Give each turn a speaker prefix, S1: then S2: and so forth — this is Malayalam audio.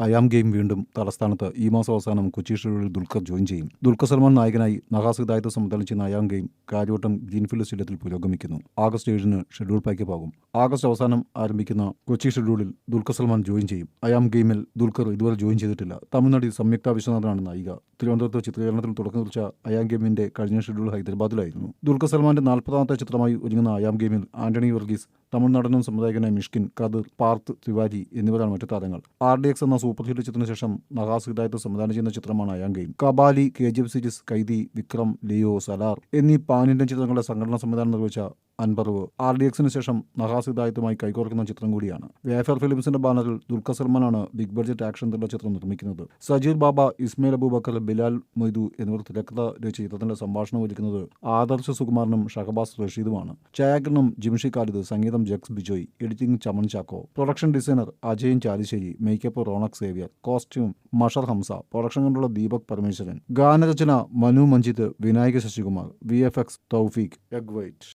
S1: അയാം ഗെയിം വീണ്ടും തലസ്ഥാനത്ത്. ഈ മാസം അവസാനം കൊച്ചി ഷെഡ്യൂളിൽ ദുൽഖർ ജോയിൻ ചെയ്യും. ദുൽഖർ സൽമാൻ നായകനായി നഹാസ് ഹിദായത്ത് ചെയ്യുന്ന അയാം ഗെയിം കാര്യവട്ടം ഗ്രീൻഫീൽഡ് സ്റ്റേഡിയത്തിൽ പുരോഗമിക്കുന്നു. ആഗസ്റ്റ് ഏഴിന് ഷെഡ്യൂൾ പാക്കപ്പാകും ആഗസ്റ്റ് അവസാനം ആരംഭിക്കുന്ന കൊച്ചി ഷെഡ്യൂളിൽ ദുൽഖർ സൽമാൻ ജോയിൻ ചെയ്യും. അയാം ഗെയിമിൽ ദുൽഖർ ഇതുവരെ ജോയിൻ ചെയ്തിട്ടില്ല. തമിഴ്നാട്ടിൽ സംയുക്ത വിശ്വനാഥനാണ് നായിക. തിരുവനന്തപുരത്ത് ചിത്രീകരണത്തിൽ തുടക്കം കുറിച്ച അയാം ഗെയിമിന്റെ കഴിഞ്ഞ ഷെഡ്യൂൾ ഹൈദരാബാദിലായിരുന്നു. ദുൽഖർ സൽമാന്റെ നാൽപ്പതാമത്തെ ചിത്രമായി ഒരുങ്ങുന്ന അയാം ഗെയിമിൽ ആന്റണി വർഗീസ് തമിഴ് നടനും സംവിധായകനായ മിഷ്കിൻ കദിർ പാർത്ത് തിവാരി എന്നിവരാണ് മറ്റു താരങ്ങൾ. ആർ ഡി എക്സ് എന്ന സൂപ്പർ ഹിറ്റ് ചിത്രത്തിന് ശേഷം നഹാസ് ഹിദായത്ത് സംവിധാനം ചെയ്യുന്ന ചിത്രമാണ് I'm game. Kabali K G F series Kaithi Vikram Leo Salaar എന്നീ പാൻ ഇന്ത്യൻ ചിത്രങ്ങളുടെ സംഘടനാ സംവിധാനം നിർവഹിച്ച അൻപർവ് ആർ ഡി എക്സിന് ശേഷം നഹാസിദായത്തുമായി കൈകോർക്കുന്ന ചിത്രം കൂടിയാണ്. വേഫർ ഫിലിംസിന്റെ ബാനറിൽ ദുൽഖർ സൽമാനാണ് ബിഗ് ബഡ്ജറ്റ് ആക്ഷൻ ത്രില്ലർ ചിത്രം നിർമ്മിക്കുന്നത്. സജീർ ബാബ ഇസ്മയിൽ അബൂബക്കർ ബിലാൽ മൊയ്തു എന്നിവർ തിരക്കഥ രചിച്ച ചിത്രത്തിന്റെ സംഭാഷണം ഒരുക്കുന്നത് ആദർശ സുകുമാരനും ഷഹബാസ് റഷീദുമാണ്. ഛായാഗ്രഹണം ജിംഷി കാലിദ് സംഗീതം Jakes Bejoy editing Chaman Chacko. Production designer Ajayan Chalissery makeup Ronex Xavier costume Mashar Hamza production controller Deepak Parameswaran. ഗാനരചന Manu Manjith Vinayak Sasikumar V F X Thoufeeq egg white